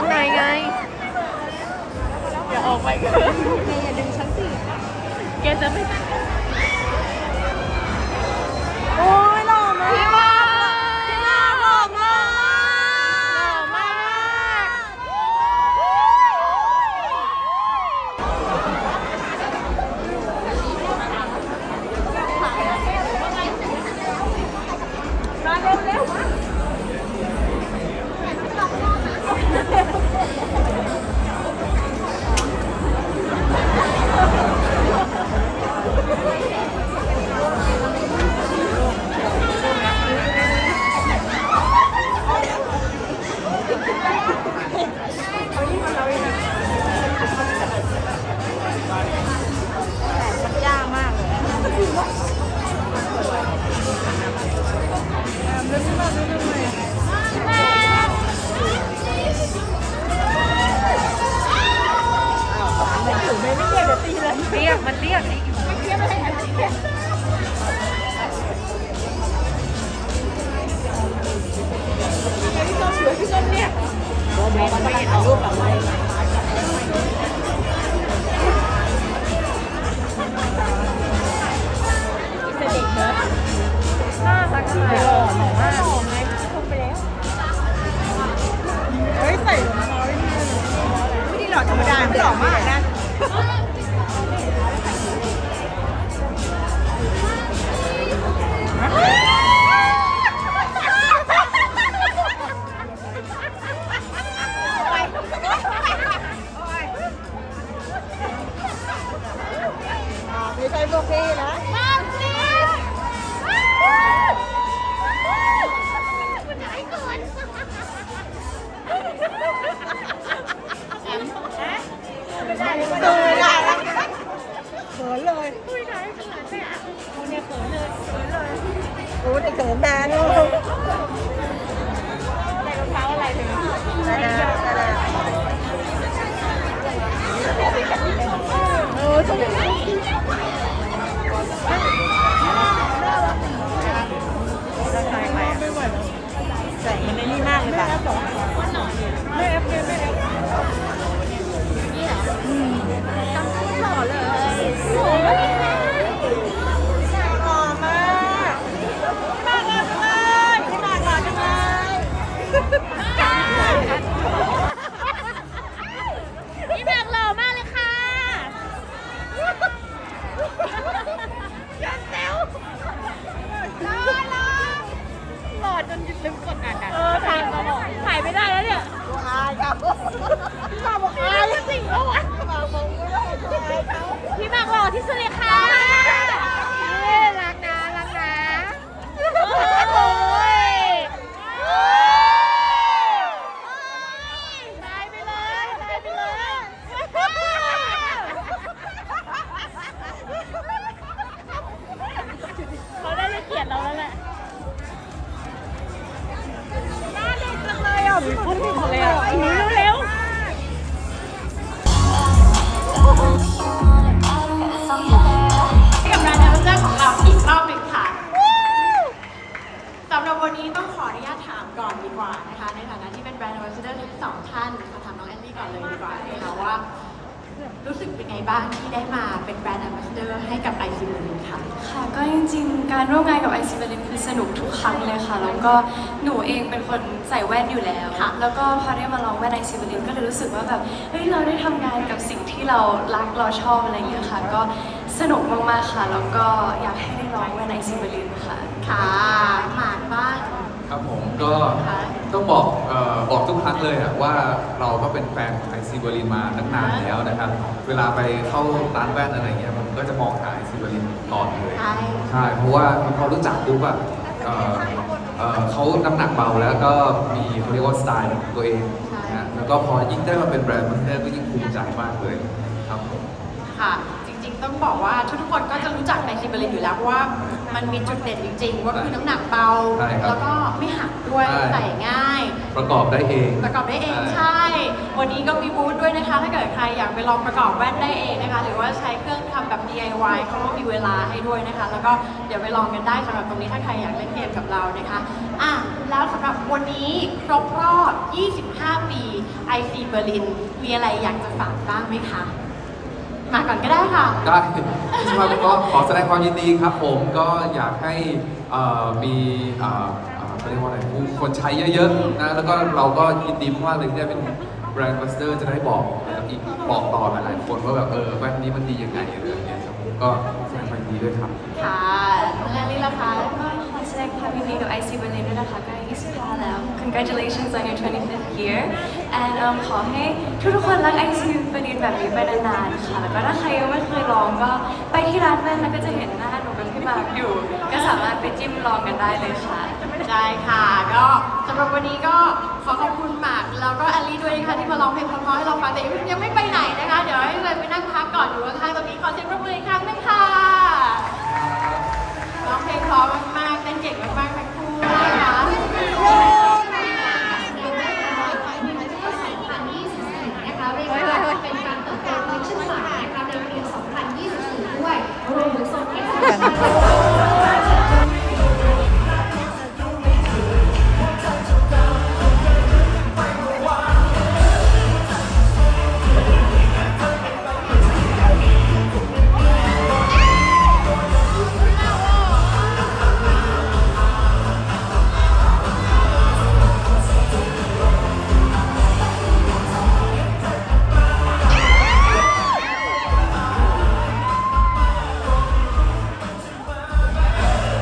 ข้างในไง อย่าออกไปกันอย่าดึงฉันสิ แกจะไม่ เรียกมันเรียก นะดูเลยอะเขินเลยคุยไหนเขินเลยอะคุณเนี่ยเขินเลยเขินเลยโอ้แต่เขินแดนลูก จนลืมกดอ่านอะเออถ่ายมาบอกถ่ายไม่ได้แล้วเนี่ยอายเขาพี่มาบอกอายจริงเขาอะพี่มาบอกไม่ได้อายเขาพี่แบกหล่อที่สุดเลยค่ะ สองท่านขอถามน้องแอนนี่ก่อนเลยดีกว่านะคะว่า รู้สึกเป็นไงบ้างที่ได้มาเป็นแบรนด์ a m b a s s a d o r ให้กับไอซีบูนค่ะค่ะก็จริงๆ การร่วมงานกับไอซีเบลินคือสนุกทุกครั้งเลยค่ะ แล้วก็หนูเองเป็นคนใส่แว่นอยู่แล้วค่ะแล้วก็พอได้มาลองแว่นไอซีเบลินก็เลยรู้สึกว่าแบบเฮ้ยเราได้ทำงานกับสิ่งที่เรารักเราชอบอะไรอย่างเงี้ยค่ะ ก็สนุกมากๆค่ะ แล้วก็อยากให้ได้ลองแว่นไอซีเบลินค่ะ ค่ะหมากบ้าง ครับผมก็ค่ะต้องบอก เอ่อบอกทุกครั้งเลยอะว่าเราก็เป็นแฟนไอซีเบอรินมาตั้งนานแล้วนะครับ เวลาไปเข้าร้านแว่นอะไรเงี้ยผมก็จะมองหาไอซีเบอรินก่อนเลยใช่ ใช่เพราะว่าพอรู้จักปุ๊บอะเอ่อเอ่อเขาน้ำหนักเบาแล้วก็มีเขาเรียกว่าสไตล์ของตัวเองนะฮะแล้วก็พอยิ่งได้มาเป็นแบรนด์มันก็ยิ่งภูมิใจมากเลยครับผม ค่ะ จริงๆ ต้องบอกว่าทุกๆคนก็จะรู้จักไอซิเบลินอยู่แล้วเพราะว่า มันมีจุดเด่นจริงๆว่าคือน้ำหนักเบา ใช่ครับแล้วก็ไม่หักด้วยใช่ ใส่ง่าย ประกอบได้เอง ประกอบได้เองใช่ใช่ วันนี้ก็มีบูธด้วยนะคะ ถ้าเกิดใครอยากไปลองประกอบแว่นได้เองนะคะ หรือว่าใช้เครื่องทำแบบ DIY เขาก็มีเวลาให้ด้วยนะคะ แล้วก็เดี๋ยวไปลองกันได้สำหรับตรงนี้ถ้าใครอยากเล่นเกมกับเรานะคะอะแล้วสำหรับวันนี้ครบรอบ 25 ปี IC เบอร์ลิน มีอะไรอยากจะฝากบ้างไหมคะ มาก่อนก็ได้ค่ะ ได้ที่สมาคมก็ขอแสดงความยินดีครับ ผมก็อยากให้เอ่อมีเอ่อเอ่อเขาเรียกว่าอะไรผู้คนใช้เยอะๆนะแล้วก็เราก็ยินดีมากๆเลยที่ได้เป็นแบรนด์บัสเตอร์จะได้บอกอีกบอกต่อหลายๆคนว่าแบบเออแบรนด์นี้มันดียังไงอะไรอย่างเงี้ยครับผมก็แสดงความยินดีด้วยครับ ค่ะ Congratulations on your 25th year and um, ขอให้ทุกๆคนรัก IC Berlin แบบนี้ไปนานๆค่ะ แล้วก็ถ้าใครยังไม่เคยลองก็ไปที่ร้านแว่นแล้วก็จะเห็นหน้าหนูกับพี่มากอยู่ ก็สามารถไปจิ้มลองกันได้เลยค่ะ ได้ค่ะ ก็สำหรับวันนี้ก็ขอขอบคุณหมาก แล้วก็แอลลี่ด้วยนะคะที่มาร้องเพลงเพราะๆให้เราฟังแต่ยังไม่ไปไหนนะคะ เดี๋ยวให้เลยไปนั่งพักก่อนอยู่า ไม่ใช่